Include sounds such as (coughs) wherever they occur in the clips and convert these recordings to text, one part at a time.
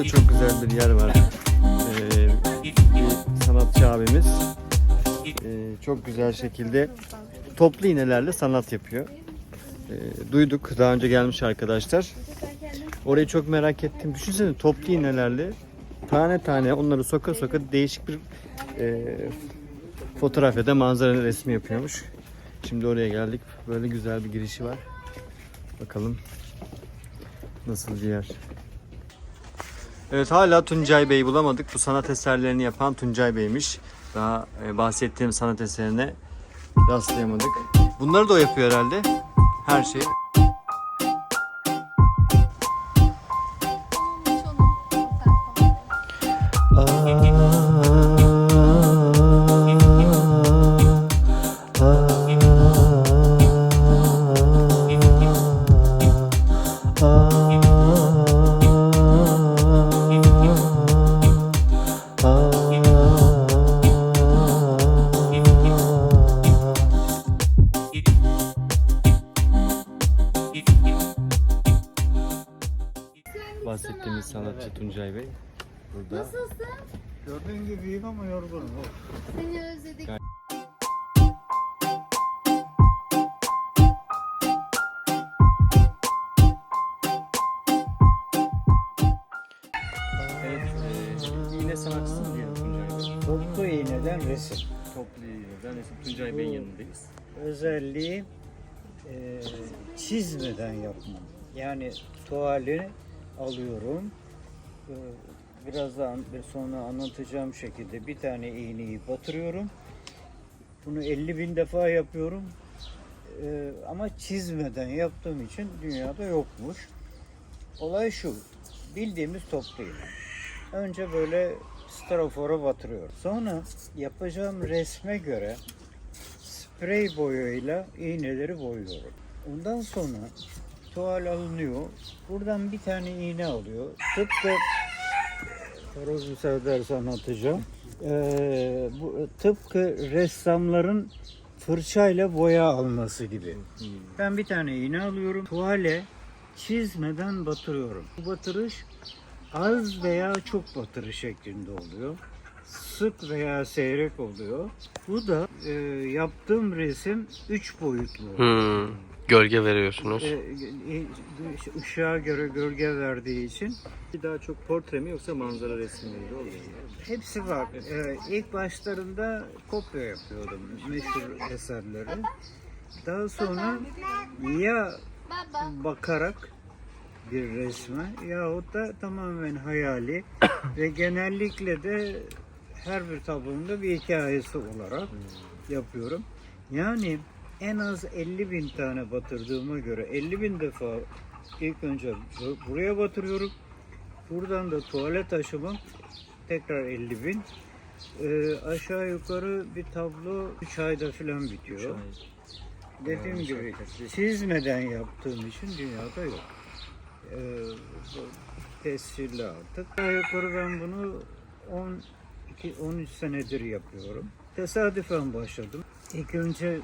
Burada çok güzel bir yer var. Ee, sanatçı abimiz ee, çok güzel şekilde toplu iğnelerle sanat yapıyor. Ee, duyduk daha önce gelmiş arkadaşlar. Orayı çok merak ettim. Düşünsene toplu iğnelerle tane tane onları soka soka değişik bir e, fotoğraf ya da manzara resmi yapıyormuş. Şimdi oraya geldik. Böyle güzel bir girişi var. Bakalım nasıl bir yer. Evet hala Tuncay Bey'i bulamadık. Bu sanat eserlerini yapan Tuncay Bey'miş. Daha e, bahsettiğim sanat eserine rastlayamadık. Bunları da o yapıyor herhalde. Her şeyi. Nasılsın? Gördüğün gibiyim ama yorgunum. Seni özledik. Evet, e, iğne sanatçısı mı diyelim Tuncay Bey? Toplu iğneden resim. Toplu iğneden resim Tuncay Bey'in yanındayız. Özelliği e, çizmeden yapmam. Yani tuvalini alıyorum. E, birazdan sonra anlatacağım şekilde bir tane iğneyi batırıyorum. Bunu 50 bin defa yapıyorum. E, ama çizmeden yaptığım için dünyada yokmuş. Olay şu. Bildiğimiz toplu iğne. Önce böyle strafora batırıyorum. Sonra yapacağım resme göre sprey boyayla iğneleri boyuyorum. Ondan sonra tuval alınıyor. Buradan bir tane iğne alıyor. Tıpkı Feroz müsaade ederse anlatacağım. Ee, bu, tıpkı ressamların fırçayla boya alması gibi. Ben bir tane iğne alıyorum. Tuvale çizmeden batırıyorum. Bu batırış az veya çok batırış şeklinde oluyor. Sık veya seyrek oluyor. Bu da e, yaptığım resim üç boyutlu. Hmm, gölge veriyorsunuz. E, e, ışığa göre gölge verdiği için Daha çok portre mi yoksa manzara resimleri oluyor? hepsi var. E, ilk başlarında kopya yapıyordum meşhur eserleri. Daha sonra ya bakarak bir resme yahut da tamamen hayali (coughs) ve genellikle de her bir tablonun da bir hikayesi olarak yapıyorum. Yani en az 50 bin tane batırdığıma göre 50 bin defa ilk önce bu- buraya batırıyorum. Buradan da tuvalet taşımam tekrar 50 bin. Ee, aşağı yukarı bir tablo 3 ayda falan bitiyor. Dediğim gibi çizmeden yaptığım için dünyada yok. Ee, tescilli artık. Aşağı yukarı ben bunu 12 13 senedir yapıyorum. Tesadüfen başladım. İlk önce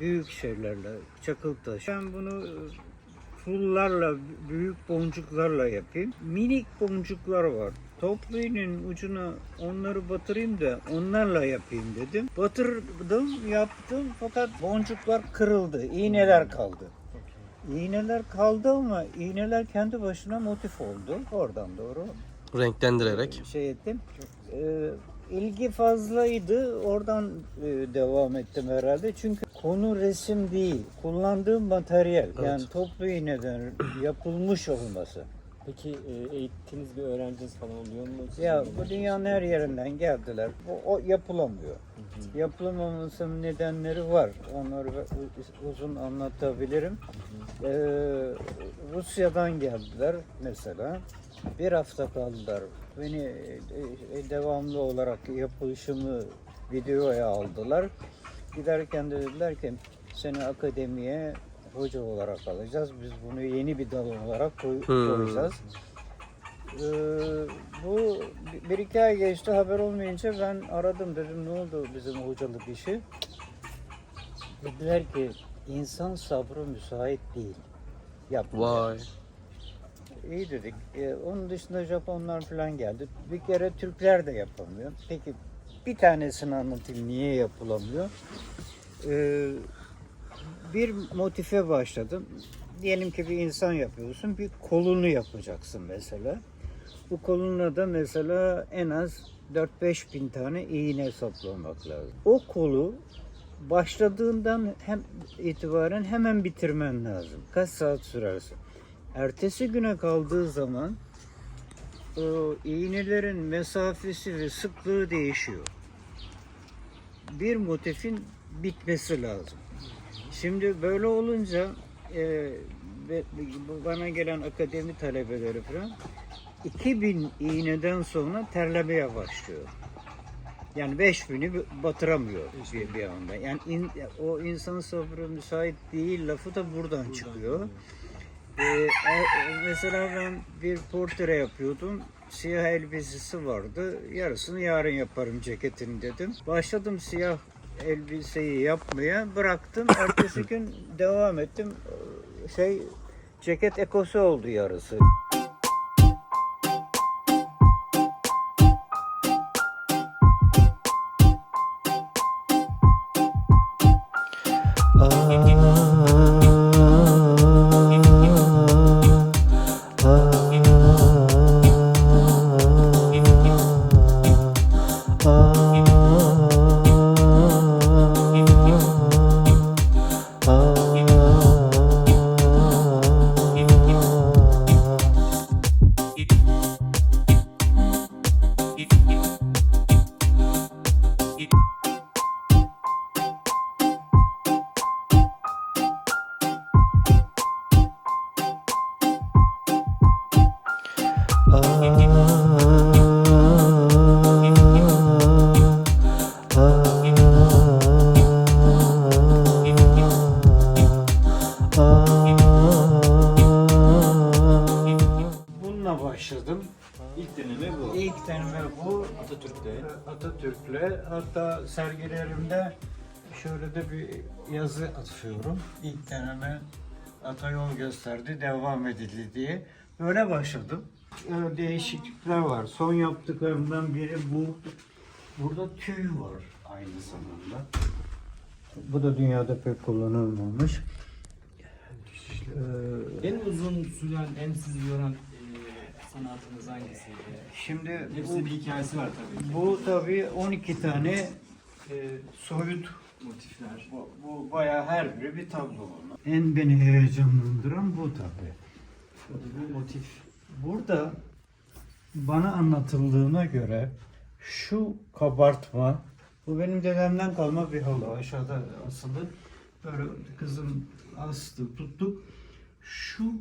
büyük şeylerle, çakıl taş. Ben bunu pullarla, büyük boncuklarla yapayım. Minik boncuklar var. Toplu iğnenin ucuna onları batırayım da onlarla yapayım dedim. Batırdım, yaptım fakat boncuklar kırıldı, iğneler kaldı. İğneler kaldı ama iğneler kendi başına motif oldu. Oradan doğru Renklendirerek. şey ettim. Ee, ilgi fazlaydı. Oradan e, devam ettim herhalde. Çünkü konu resim değil. Kullandığım materyal. Yani toplu iğneden yapılmış olması. Peki e, eğittiğiniz bir öğrenciniz falan oluyor mu? Ya bu dünyanın her yerinden geldiler. Bu o yapılamıyor. Yapılamamasının nedenleri var. Onları u- uzun anlatabilirim. Ee, Rusya'dan geldiler mesela. Bir hafta kaldılar. Beni e, e, devamlı olarak yapılışımı videoya aldılar. Giderken de dediler ki seni akademiye hoca olarak alacağız. Biz bunu yeni bir dal olarak koy- Hmm. koyacağız. Ee, bu bir iki ay geçti haber olmayınca ben aradım dedim ne oldu bizim hocalık işi. Dediler ki insan sabrı müsait değil. Yapma. Vay. iyi dedik. E, onun dışında Japonlar falan geldi. Bir kere Türkler de yapamıyor. Peki bir tanesini anlatayım niye yapılamıyor. E, bir motife başladım. Diyelim ki bir insan yapıyorsun. Bir kolunu yapacaksın mesela. Bu koluna da mesela en az 4-5 bin tane iğne saplamak lazım. O kolu başladığından hem itibaren hemen bitirmen lazım. Kaç saat sürerse. Ertesi güne kaldığı zaman o iğnelerin mesafesi ve sıklığı değişiyor. Bir motifin bitmesi lazım. Şimdi böyle olunca e, bana gelen akademi talebeleri falan 2000 iğneden sonra terlemeye başlıyor. Yani 5000'i batıramıyor bir, bir anda. Yani in- o insan sabrı müsait değil lafı da buradan çıkıyor. Ee, mesela ben bir portre yapıyordum. Siyah elbisesi vardı. Yarısını yarın yaparım ceketini dedim. Başladım siyah elbiseyi yapmaya. Bıraktım. (coughs) Ertesi gün devam ettim. Şey ceket ekosu oldu yarısı. Hatta sergilerimde şöyle de bir yazı atıyorum. İlk deneme ata yol gösterdi, devam edildi diye. Böyle başladım. Öyle değişiklikler var. Son yaptıklarımdan biri bu. Burada tüy var aynı zamanda. Bu da dünyada pek kullanılmamış. En uzun süren, en sizi yoran sanatınız hangisiydi? şimdi bu, Hepsinin bir hikayesi var tabii ki. bu tabii 12 tane e, soyut Motifler. Bu, bu bayağı her biri bir tablo. En beni heyecanlandıran bu tabii. Bu motif Burada bana anlatıldığına göre şu kabartma, bu benim dedemden kalma bir halı aşağıda asılı. Böyle kızım astı tuttuk. Şu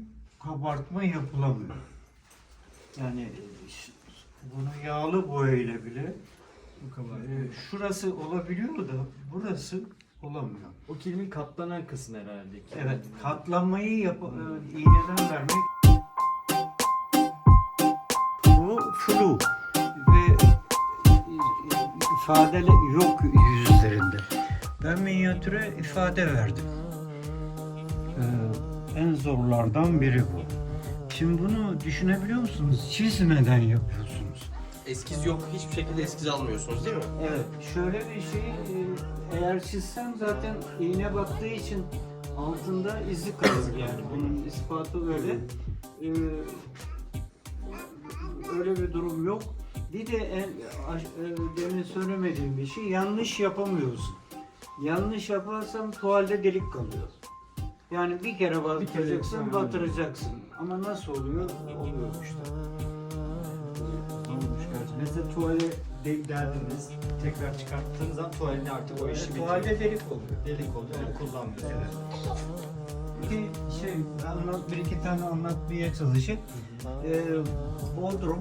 kabartma yapılamıyor. Yani bunu yağlı boyayla bile bu kadar. e, şurası olabiliyor da burası olamıyor. O kilimin katlanan kısmı herhalde. Evet, katlanmayı yap e, iğneden vermek. Bu flu ve ifade yok yüzlerinde. Ben minyatüre ifade verdim. Ee, en zorlardan biri bu. Şimdi bunu düşünebiliyor musunuz? Çizmeden yapıyorsunuz. Eskiz yok. Hiçbir şekilde eskiz almıyorsunuz değil mi? Evet, şöyle bir şey e, eğer çizsem zaten iğne baktığı için altında izi kalır yani bunun ispatı öyle. Ee, öyle bir durum yok. Bir de en, e, demin söylemediğim bir şey yanlış yapamıyorsun. Yanlış yaparsan tuvalde delik kalıyor. Yani bir kere batıracaksın, aynen. batıracaksın. Ama nasıl oluyor? Oluyor işte. Olmuş gerçekten. Mesela tuvale de derdiniz, tekrar çıkarttığınız zaman tuvalde artık o işi bitiyor. Tuvalde delik oluyor. Delik oluyor, onu kullanmıyorsunuz. İki şey anlat bir iki tane anlatmaya çalışayım. Ee, Bodrum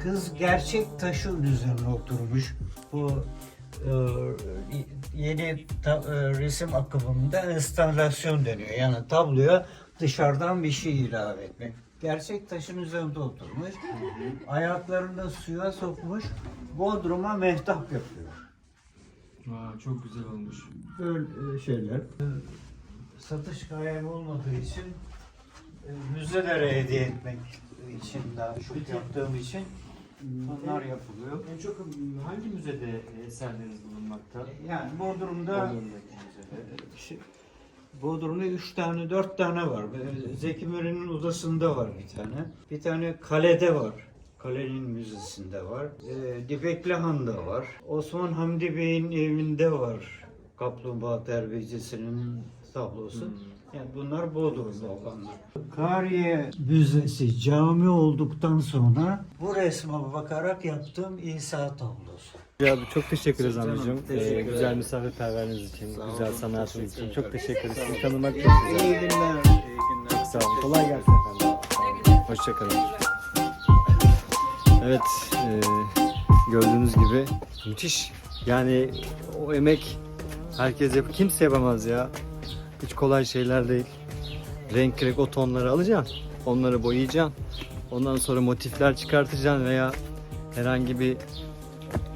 kız gerçek taşın üzerine oturmuş. Bu e, yeni ta- e, resim akımında instalasyon deniyor. Yani tabloya dışarıdan bir şey ilave etmek. Gerçek taşın üzerinde oturmuş. Ayaklarını suya sokmuş. Bodrum'a mehtap yapıyor. Aa, çok güzel olmuş. Böyle e, şeyler. E, Satış gayem olmadığı için e, müzelere hediye etmek için daha çok yaptığım için onlar yapılıyor. En çok hangi müzede eserleriniz bulunmakta? Yani Bodrum'da Bodrum'daki müzede. Bodrum'da üç tane, dört tane var. Zeki Müren'in odasında var bir tane. Bir tane kalede var. Kalenin müzesinde var. Ee, Dibekli Han'da var. Osman Hamdi Bey'in evinde var. Kaplumbağa terbiyecisinin tablosu. Yani bunlar Bodrum'da olanlar. Kariye Müzesi cami olduktan sonra bu resme bakarak yaptığım İsa tablosu. Ya abi çok teşekkür ederiz amcacığım. Ee, güzel misafirperverliğiniz için, güzel sanatınız için çok teşekkür ederiz. Sizi tanımak çok İyi güzel. günler. iyi günler. Sağ olun. Kolay gelsin efendim. Hoşçakalın. Evet, e, gördüğünüz gibi müthiş. Yani o emek herkes yap, kimse yapamaz ya. Hiç kolay şeyler değil. Renk renk o tonları alacaksın. Onları boyayacaksın. Ondan sonra motifler çıkartacaksın veya herhangi bir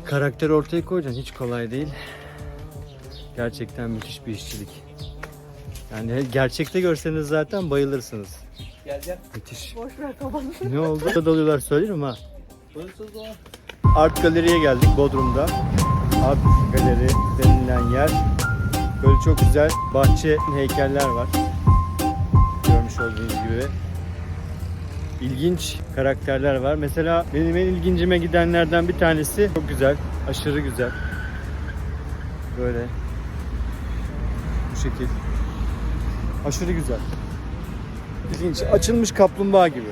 karakter ortaya koyacaksın. Hiç kolay değil. Gerçekten müthiş bir işçilik. Yani gerçekte görseniz zaten bayılırsınız. Müthiş. Boş ver Ne oldu? Burada dalıyorlar söylerim ha. Art Galeri'ye geldik Bodrum'da. Art Galeri denilen yer. Böyle çok güzel bahçe heykeller var. Görmüş olduğunuz gibi. İlginç karakterler var. Mesela benim en ilgincime gidenlerden bir tanesi çok güzel. Aşırı güzel. Böyle. Bu şekil. Aşırı güzel. İlginç. Açılmış kaplumbağa gibi.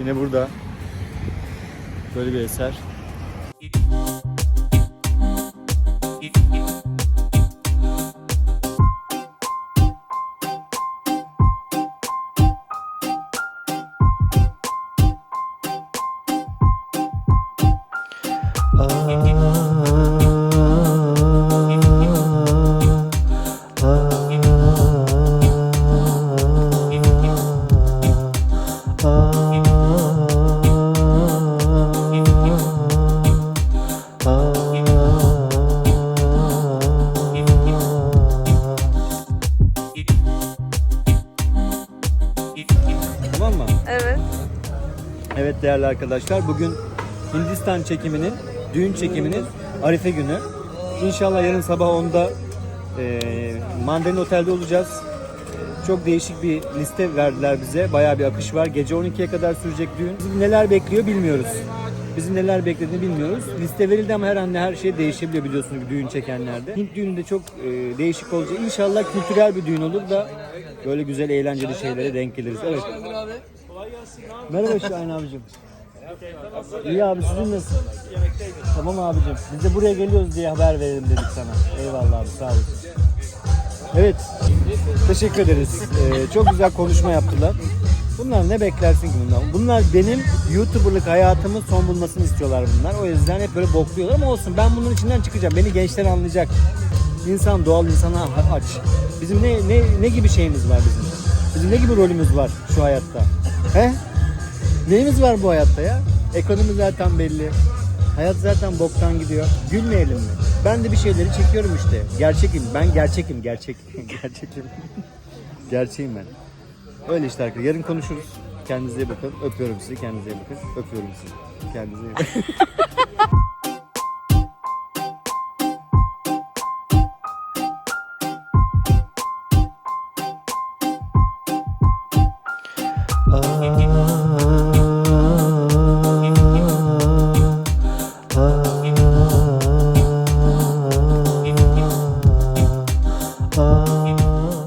Yine burada. Böyle bir eser. Tamam mı? Evet. Evet değerli arkadaşlar bugün Hindistan çekiminin, düğün çekiminin Arife günü. İnşallah yarın sabah 10'da e, Mandalina Otel'de olacağız. Çok değişik bir liste verdiler bize. Bayağı bir akış var. Gece 12'ye kadar sürecek düğün. Bizi neler bekliyor bilmiyoruz. Bizim neler beklediğini bilmiyoruz. Liste verildi ama her an her şey değişebiliyor biliyorsunuz düğün çekenlerde. Hint düğünü de çok e, değişik olacak. İnşallah kültürel bir düğün olur da böyle güzel eğlenceli şeylere denk geliriz. Evet. Merhaba Şahin abicim. İyi abi sizin nasıl? Tamam abicim. Biz de buraya geliyoruz diye haber verelim dedik sana. Eyvallah abi sağ olasın. Evet. Teşekkür ederiz. Ee, çok güzel konuşma yaptılar. Bunlar ne beklersin ki bundan? Bunlar benim YouTuber'lık hayatımın son bulmasını istiyorlar bunlar. O yüzden hep böyle bokluyorlar ama olsun ben bunun içinden çıkacağım. Beni gençler anlayacak. İnsan doğal insana aç. Bizim ne ne ne gibi şeyimiz var bizim? Bizim ne gibi rolümüz var şu hayatta? He? Neyimiz var bu hayatta ya? Ekonomi zaten belli. Hayat zaten boktan gidiyor. Gülmeyelim mi? Ben de bir şeyleri çekiyorum işte. Gerçekim. Ben gerçekim. Gerçek. (laughs) gerçekim. Gerçeğim ben. Öyle işte arkadaşlar. Yarın konuşuruz. Kendinize iyi bakın. Öpüyorum sizi. Kendinize iyi bakın. Öpüyorum sizi. Kendinize iyi bakın. (laughs)